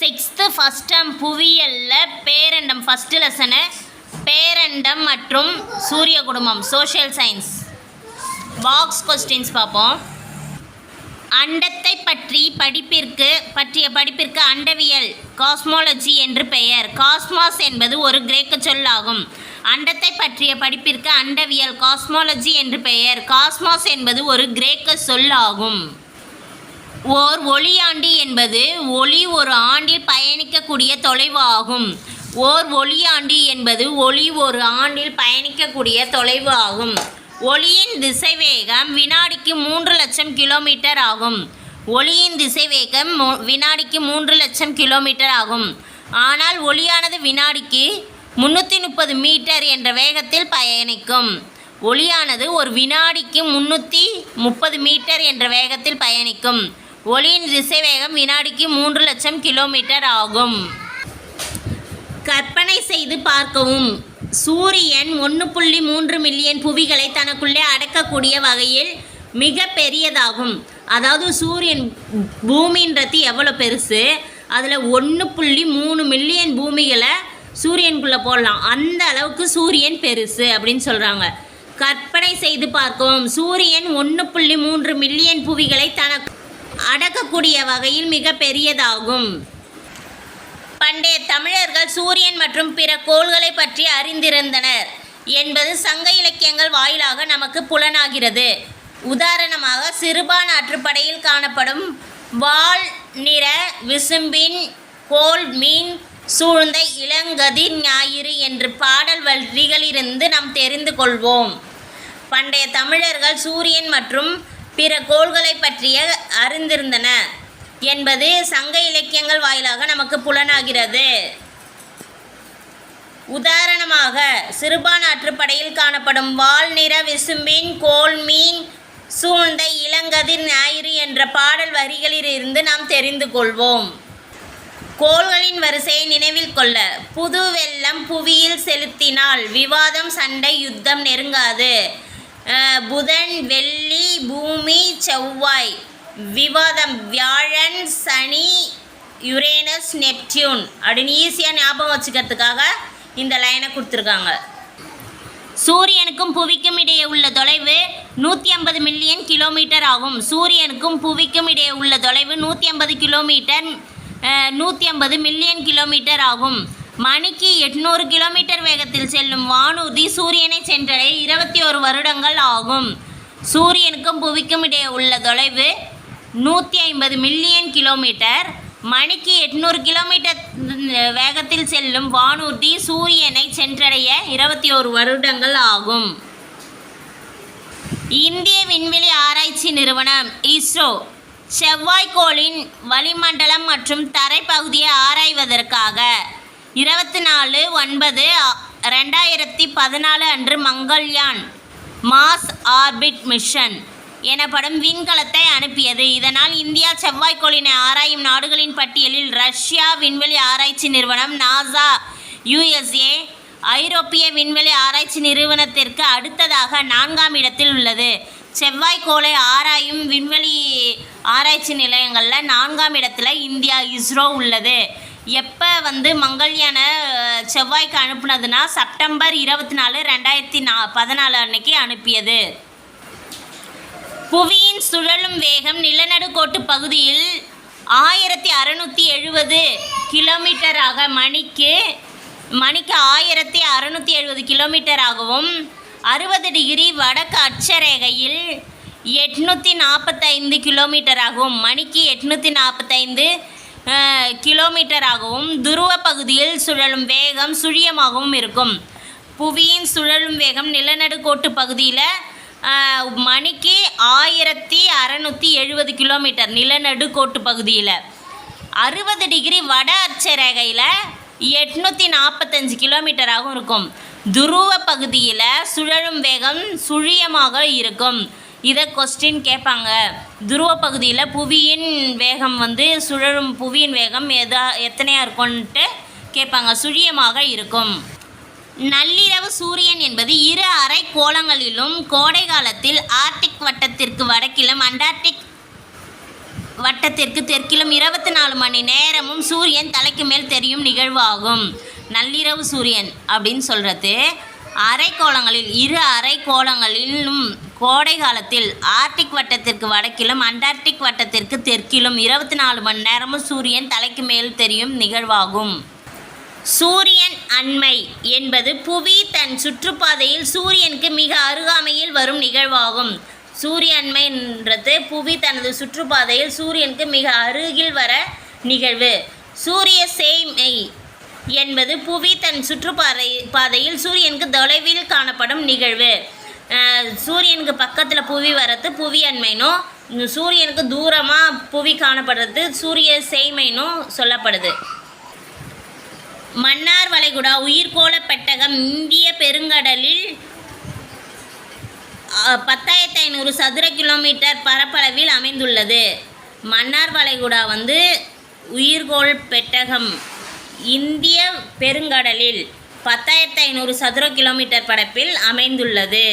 Sixth first term புவியியலில் பேரண்டம் first lesson பேரண்டம் மற்றும் சூரிய குடும்பம் சோஷியல் சயின்ஸ் பாக்ஸ் கொஸ்டின்ஸ் பார்ப்போம். அண்டத்தை பற்றி படிப்பிற்கு பற்றிய படிப்பிற்கு அண்டவியல் காஸ்மாலஜி என்று பெயர். காஸ்மாஸ் என்பது ஒரு கிரேக்க சொல்லாகும். அண்டத்தை பற்றிய படிப்பிற்கு அண்டவியல் காஸ்மாலஜி என்று பெயர். காஸ்மாஸ் என்பது ஒரு கிரேக்க சொல்லாகும். ஓர் ஒளியாண்டி என்பது ஒளி ஒரு ஆண்டில் பயணிக்கக்கூடிய தொலைவு ஆகும் ஓர் ஒளியாண்டி என்பது ஒளி ஒரு ஆண்டில் பயணிக்கக்கூடிய தொலைவு ஆகும் ஒளியின் திசைவேகம் வினாடிக்கு மூன்று லட்சம் கிலோமீட்டர் ஆகும். ஒளியின் திசைவேகம் வினாடிக்கு மூன்று லட்சம் கிலோமீட்டர் ஆகும். ஆனால் ஒளியானது வினாடிக்கு முன்னூற்றி முப்பது மீட்டர் என்ற வேகத்தில் பயணிக்கும். ஒளியானது ஒரு வினாடிக்கு முன்னூற்றி முப்பது மீட்டர் என்ற வேகத்தில் பயணிக்கும். ஒளியின் திசைவேகம் வினாடிக்கு மூன்று லட்சம் கிலோமீட்டர் ஆகும். கற்பனை செய்து பார்க்கவும். சூரியன் ஒன்று புள்ளி மூன்று மில்லியன் புவிகளை தனக்குள்ளே அடக்கக்கூடிய வகையில் மிக பெரியதாகும். அதாவது சூரியன் பூமின்றது எவ்வளோ பெருசு? அதில் ஒன்று புள்ளி மூணு மில்லியன் பூமிகளை சூரியனுக்குள்ளே போடலாம். அந்த அளவுக்கு சூரியன் பெருசு அப்படின்னு சொல்கிறாங்க கற்பனை செய்து பார்க்கவும். சூரியன் ஒன்று புள்ளி மூன்று மில்லியன் புவிகளை தனக்கு அடக்கக்கூடிய வகையில் மிக பெரியதாகும். பண்டைய தமிழர்கள் சூரியன் மற்றும் பிற கோள்களை பற்றி அறிந்திருந்தனர். என்பது சங்க இலக்கியங்கள் வாயிலாக நமக்கு புலனாகிறது. உதாரணமாக சிறுபான் ஆற்றுப்படையில் காணப்படும் வால் நிற விசும்பின் கோல் மீன் சூழ்ந்த இளங்கதிர் ஞாயிறு என்று பாடல் வழிகளிலிருந்து நாம் தெரிந்து கொள்வோம். பண்டைய தமிழர்கள் சூரியன் மற்றும் பிற கோள்களை பற்றிய அறிந்திருந்தன என்பது சங்க இலக்கியங்கள் வாயிலாக நமக்கு புலனாகிறது. உதாரணமாக சிறுபான் ஆற்றுப்படையில் காணப்படும் வால் நிற விசும்பின் கோல் மீன் சூழ்ந்த இளங்கதிர் ஞாயிறு என்ற பாடல் வரிகளிலிருந்து நாம் தெரிந்து கொள்வோம். கோள்களின் வரிசையை நினைவில் கொள்ள புது வெள்ளம் புவியில் செலுத்தினால் விவாதம் சண்டை யுத்தம் நெருங்காது. புதன் வெள்ளி பூமி செவ்வாய். விவாதம் வியாழன் சனி யுரேனஸ் நெப்டியூன். அப்படின்னு ஈஸியாக ஞாபகம் வச்சுக்கிறதுக்காக இந்த லைனை கொடுத்துருக்காங்க. சூரியனுக்கும் புவிக்கும் இடையே உள்ள தொலைவு நூற்றி ஐம்பது மில்லியன் கிலோமீட்டர் ஆகும். சூரியனுக்கும் புவிக்கும் இடையே உள்ள தொலைவு நூற்றி ஐம்பது கிலோமீட்டர் நூற்றி ஐம்பது மில்லியன் கிலோமீட்டர் ஆகும். மணிக்கு எட்நூறு கிலோமீட்டர் வேகத்தில் செல்லும் வானூர்தி சூரியனை சென்றடைய இருபத்தி ஒரு வருடங்கள் ஆகும். சூரியனுக்கும் புவிக்கும் இடையே உள்ள தொலைவு நூற்றி ஐம்பது மில்லியன் கிலோமீட்டர். மணிக்கு எட்நூறு கிலோமீட்டர் வேகத்தில் செல்லும் வானூர்தி சூரியனை சென்றடைய இருபத்தி ஒரு வருடங்கள் ஆகும். இந்திய விண்வெளி ஆராய்ச்சி நிறுவனம் இஸ்ரோ செவ்வாய்க்கோளின் வளிமண்டலம் மற்றும் தரைப்பகுதியை இருபத்தி நாலு ஒன்பது ரெண்டாயிரத்தி பதினாலு அன்று மங்கள்யான் மாஸ் ஆர்பிட் மிஷன் எனப்படும் விண்கலத்தை அனுப்பியது. இதனால் இந்தியா செவ்வாய்க்கோளினை ஆராயும் நாடுகளின் பட்டியலில் ரஷ்யா விண்வெளி ஆராய்ச்சி நிறுவனம் நாசா யுஎஸ்ஏ ஐரோப்பிய விண்வெளி ஆராய்ச்சி நிறுவனத்திற்கு அடுத்ததாக நான்காம் இடத்தில் உள்ளது. செவ்வாய்க்கோளை ஆராயும் விண்வெளி ஆராய்ச்சி நிலையங்களில் நான்காம் இடத்துல இந்தியா இஸ்ரோ உள்ளது. எப்போ வந்து மங்கள்யானை செவ்வாய்க்கு அனுப்புனதுன்னா செப்டம்பர் இருபத்தி நாலு ரெண்டாயிரத்தி நா பதினாலு அன்னைக்கு அனுப்பியது. புவியின் சுழலும் வேகம் நிலநடுக்கோட்டு பகுதியில் ஆயிரத்தி அறநூற்றி எழுபது கிலோமீட்டராக மணிக்கு மணிக்கு ஆயிரத்தி அறநூற்றி எழுபது கிலோமீட்டராகவும் அறுபது டிகிரி வடக்கு அட்சரேகையில் எட்நூற்றி நாற்பத்தைந்து கிலோமீட்டராகவும் மணிக்கு எட்நூற்றி நாற்பத்தைந்து கிலோமீட்டராகவும் துருவ பகுதியில் சுழலும் வேகம் சுழியமாகவும் இருக்கும். புவியின் சுழலும் வேகம் நிலநடுக்கோட்டு பகுதியில் மணிக்கு ஆயிரத்தி அறநூற்றி எழுபது கிலோமீட்டர் நிலநடுக்கோட்டு பகுதியில். அறுபது டிகிரி வட அட்சரேகையில் எட்நூற்றி நாற்பத்தஞ்சு கிலோமீட்டராகவும் இருக்கும். துருவ பகுதியில் சுழலும் வேகம் சுழியமாக இருக்கும். இதை கொஸ்டின் கேட்பாங்க துருவ பகுதியில் புவியின் வேகம் வந்து சுழலும் புவியின் வேகம் எதா எத்தனையாக இருக்கும்ன்ட்டு கேட்பாங்க சுழியமாக இருக்கும். நள்ளிரவு சூரியன் என்பது இரு அரை கோளங்களிலும் கோடை காலத்தில் ஆர்டிக் வட்டத்திற்கு வடக்கிலும் அண்டார்டிக் வட்டத்திற்கு தெற்கிலும் இருபத்தி நாலு மணி நேரமும் சூரியன் தலைக்கு மேல் தெரியும் நிகழ்வு ஆகும். நள்ளிரவு சூரியன் அப்படின்னு சொல்கிறது அரைக்கோளங்களில் இரு அரைக்கோளங்களிலும் கோடை காலத்தில் ஆர்டிக் வட்டத்திற்கு வடக்கிலும் அண்டார்டிக் வட்டத்திற்கு தெற்கிலும் இருபத்தி நாலு மணி நேரமும் சூரியன் தலைக்கு மேல் தெரியும் நிகழ்வாகும். சூரியன் அண்மை என்பது புவி தன் சுற்றுப்பாதையில் சூரியனுக்கு மிக அருகாமையில் வரும் நிகழ்வாகும். சூரிய அண்மைன்றது புவி தனது சுற்றுப்பாதையில் சூரியனுக்கு மிக அருகில் வர நிகழ்வு. சூரிய சேய்மை என்பது புவி தன் சுற்றுப்பாதை பாதையில் சூரியனுக்கு தொலைவில் காணப்படும் நிகழ்வு. சூரியனுக்கு பக்கத்தில் புவி வர்றது புவி அண்மைனும் சூரியனுக்கு தூரமாக புவி காணப்படுறது சூரிய செய்மைனும் சொல்லப்படுது. மன்னார் வளைகுடா உயிர்கோள பெட்டகம் இந்திய பெருங்கடலில் பத்தாயிரத்தி ஐநூறு சதுர கிலோமீட்டர் பரப்பளவில் அமைந்துள்ளது. மன்னார் வளைகுடா வந்து உயிர்கோள் பெட்டகம் இந்திய பெருங்கடலில் பத்தாயிரத்து ஐநூறு சதுர கிலோமீட்டர் பரப்பில் அமைந்துள்ளது.